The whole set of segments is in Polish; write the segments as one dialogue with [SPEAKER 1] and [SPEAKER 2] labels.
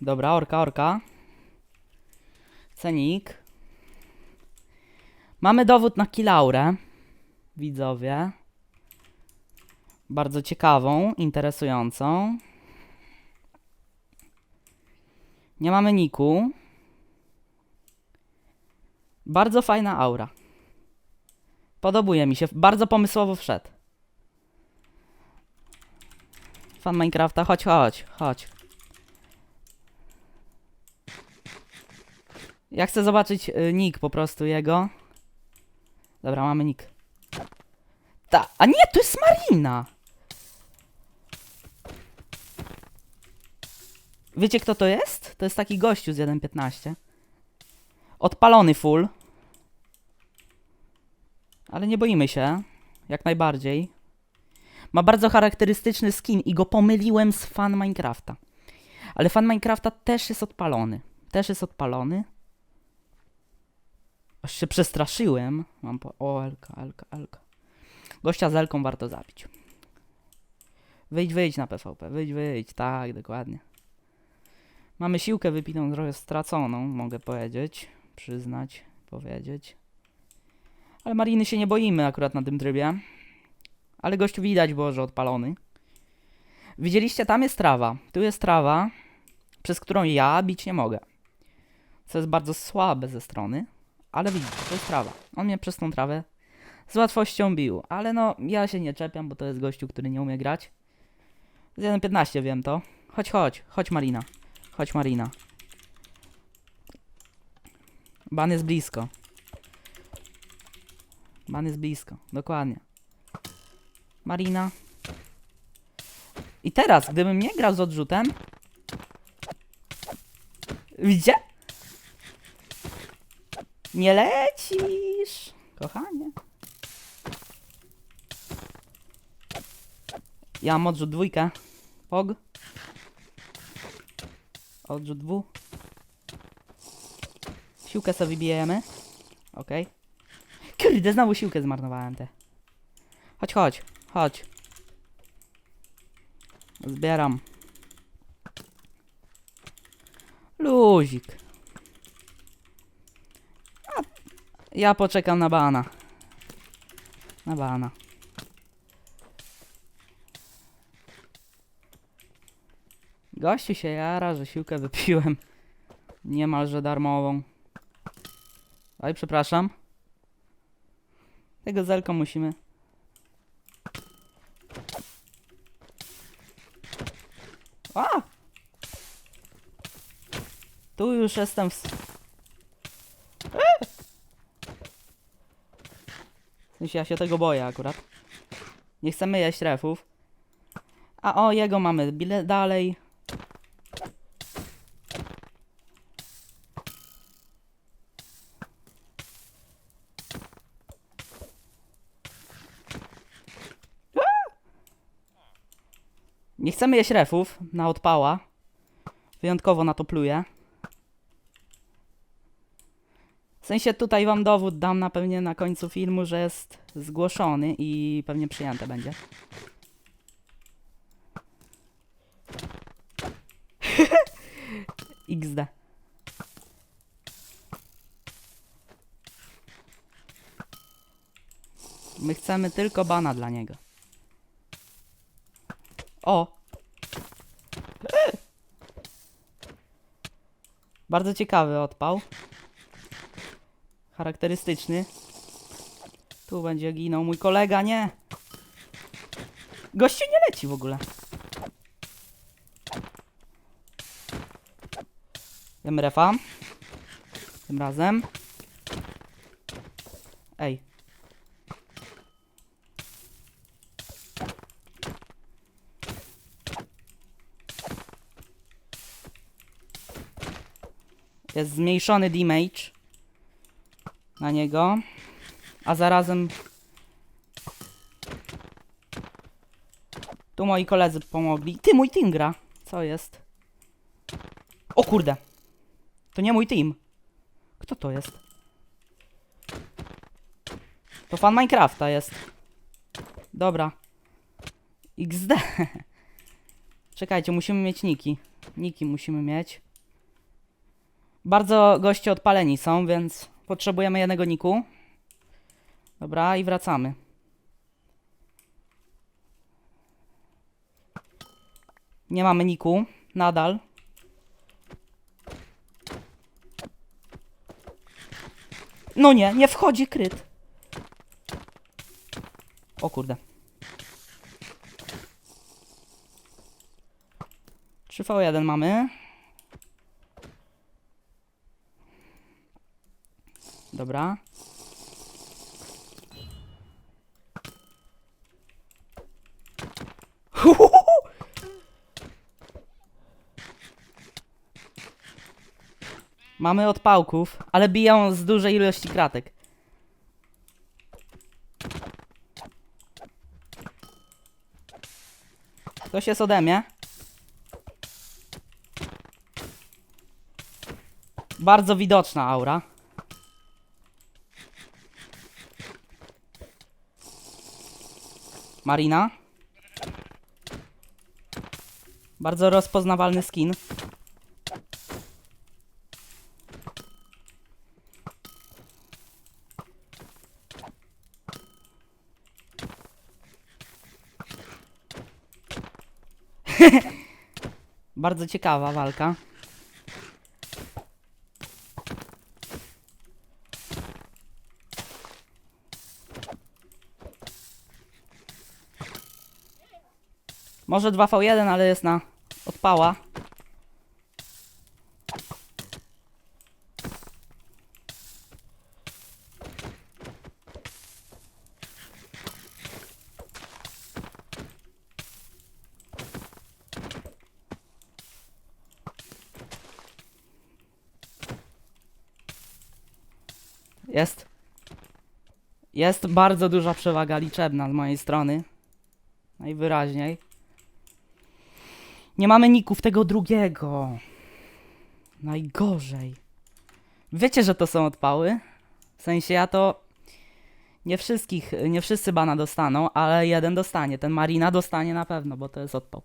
[SPEAKER 1] Dobra, orka, orka. Cenik. Mamy dowód na kilaurę. Widzowie. Bardzo ciekawą, interesującą. Nie mamy niku. Bardzo fajna aura. Podobuje mi się. Bardzo pomysłowo wszedł. Fan Minecrafta, chodź, chodź, chodź. Ja chcę zobaczyć y, nick po prostu jego. Dobra, mamy nick. Ta, a nie, to jest Marina! Wiecie kto to jest? To jest taki gościu z 1.15. Odpalony full. Ale nie boimy się. Jak najbardziej. Ma bardzo charakterystyczny skin i go pomyliłem z fan Minecrafta. Ale fan Minecrafta też jest odpalony. Też jest odpalony. Aż się przestraszyłem. Mam po... O, Elka, Elka, Elka. Gościa z Elką warto zabić. Wyjdź, wyjdź na PvP. Wyjdź, wyjdź. Tak, dokładnie. Mamy siłkę wypitą trochę straconą, mogę powiedzieć. Przyznać, powiedzieć. Ale Mariny się nie boimy akurat na tym trybie. Ale gościu widać było, że odpalony. Widzieliście, tam jest trawa. Tu jest trawa, przez którą ja bić nie mogę. Co jest bardzo słabe ze strony. Ale widzicie, to jest trawa. On mnie przez tą trawę z łatwością bił. Ale no, ja się nie czepiam, bo to jest gościu, który nie umie grać. Z 1.15 wiem to. Chodź, chodź, chodź Marina. Chodź Marina. Ban jest blisko. Ban jest blisko, dokładnie. Marina. I teraz, gdybym nie grał z odrzutem... Widzicie? Nie lecisz, kochanie. Ja mam odrzut dwójkę. Pog. Odrzut dwu. Siłkę sobie wybijemy. Okej. Kurde, znowu siłkę zmarnowałem te. Chodź, chodź, chodź. Zbieram. Luzik. A, ja poczekam na bana. Na bana. Gościu się jara, że siłkę wypiłem. Niemalże darmową. Oj, przepraszam. Tego zelko musimy. A! Tu już jestem w... sensie ja się tego boję akurat. Nie chcemy jeść refów. A o, jego mamy bile dalej. Nie chcemy jeść refów na odpała. Wyjątkowo na to pluję. W sensie tutaj wam dowód dam na pewnie na końcu filmu, że jest zgłoszony i pewnie przyjęte będzie. XD. My chcemy tylko bana dla niego. O! Bardzo ciekawy odpał. Charakterystyczny. Tu będzie ginął mój kolega, nie! Gościu nie leci w ogóle. Jem refa. Tym razem. Ej. Jest zmniejszony damage na niego, a zarazem tu moi koledzy pomogli. Ty, mój team gra. Co jest? O kurde. To nie mój team. Kto to jest? To fan Minecrafta jest. Dobra. XD. Czekajcie, musimy mieć niki. Niki musimy mieć. Bardzo goście odpaleni są, więc potrzebujemy jednego niku. Dobra, i wracamy. Nie mamy niku, nadal. No nie, nie wchodzi kryt. O kurde. 3v1 mamy. Dobra. Mamy odpałków, ale biją z dużej ilości kratek. Ktoś jest ode mnie. Bardzo widoczna aura. Marina. Bardzo rozpoznawalny skin. Bardzo ciekawa walka. Może 2v1, ale jest na odpała. Jest. Jest bardzo duża przewaga liczebna z mojej strony. Najwyraźniej. Nie mamy ników tego drugiego. Najgorzej. Wiecie, że to są odpały? W sensie ja to. Nie wszystkich, nie wszyscy bana dostaną, ale jeden dostanie. Ten Marina dostanie na pewno, bo to jest odpał.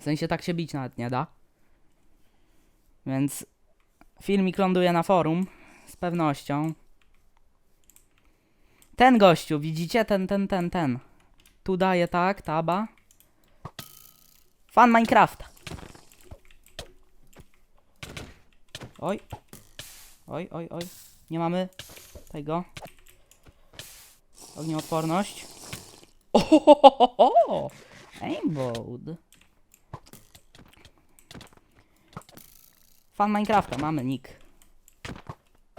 [SPEAKER 1] W sensie tak się bić nawet nie da. Więc filmik ląduje na forum z pewnością. Ten gościu, widzicie? Ten, ten, ten, ten. Tu daje tak, taba. Fan Minecrafta. Oj. Oj, oj, oj. Nie mamy tego. Ognioodporność. Ohohoho! Aimbot. Fan Minecrafta, mamy nick.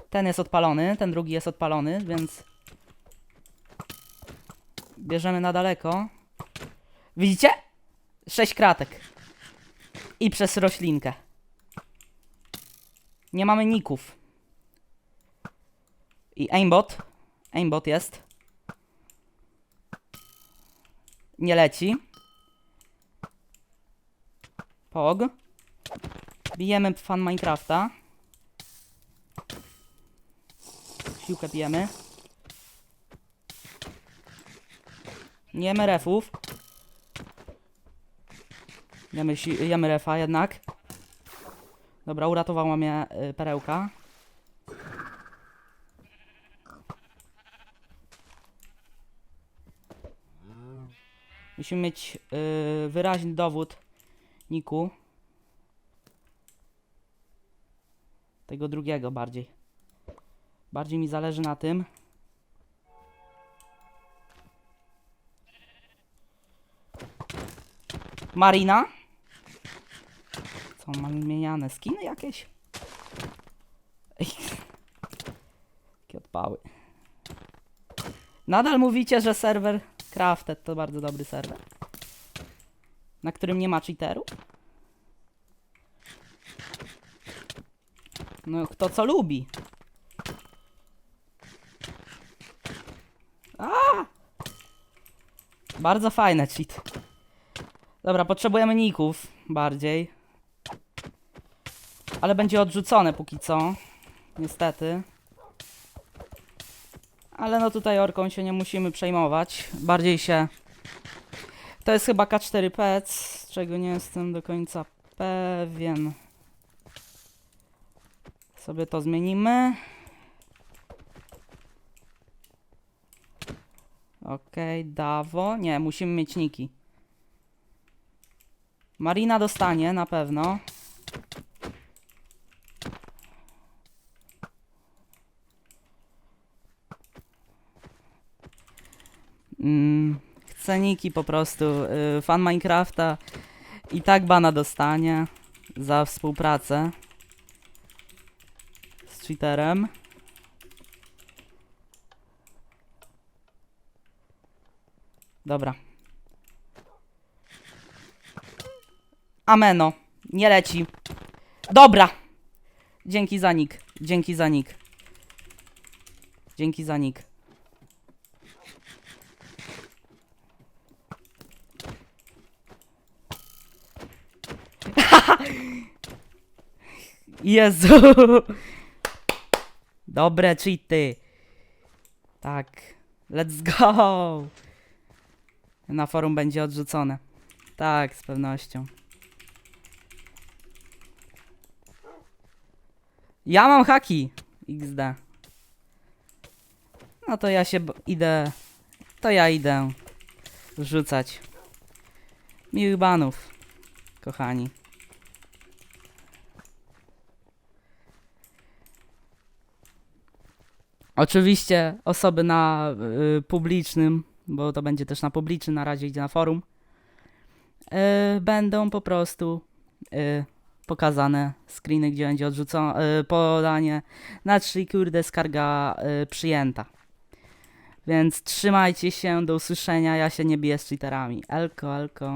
[SPEAKER 1] Ten jest odpalony, ten drugi jest odpalony, więc bierzemy na daleko. Widzicie? Sześć kratek. I przez roślinkę. Nie mamy ników. I aimbot. Aimbot jest. Nie leci. Pog. Bijemy fan Minecrafta. Siłkę bijemy. Nie. Jemy, si- jemy refa jednak. Dobra, uratowała mnie y, perełka. Musimy mieć y, wyraźny dowód Niku. Tego drugiego bardziej. Bardziej mi zależy na tym. Marina. Co, mam zmieniane skiny jakieś? Ej. Jakie odpały. Nadal mówicie, że serwer Crafted to bardzo dobry serwer. Na którym nie ma cheaterów? No, kto co lubi. A! Bardzo fajne cheat. Dobra, potrzebujemy ników bardziej. Ale będzie odrzucone póki co. Niestety. Ale no tutaj orką się nie musimy przejmować. Bardziej się... To jest chyba K4 Pets, z czego nie jestem do końca pewien. Sobie to zmienimy. Okej, Dawo. Nie, musimy mieć niki. Marina dostanie na pewno. Mm, chcę niki po prostu. Y, fan Minecrafta i tak bana dostanie za współpracę z cheaterem. Dobra. Ameno. Nie leci. Dobra. Dzięki za nick. Dzięki za nick. Dzięki za nick. Jezu. Dobre cheaty. Tak. Let's go. Na forum będzie odrzucone. Tak, z pewnością. Ja mam haki. XD. No to ja się idę. To ja idę rzucać. Miłych banów, kochani. Oczywiście osoby na y, publicznym, bo to będzie też na publicznym, na razie idzie na forum, y, będą po prostu y, pokazane screeny, gdzie będzie odrzucone y, podanie na trzy kurde skarga y, przyjęta. Więc trzymajcie się, do usłyszenia, ja się nie biję z cheaterami. Elko, elko.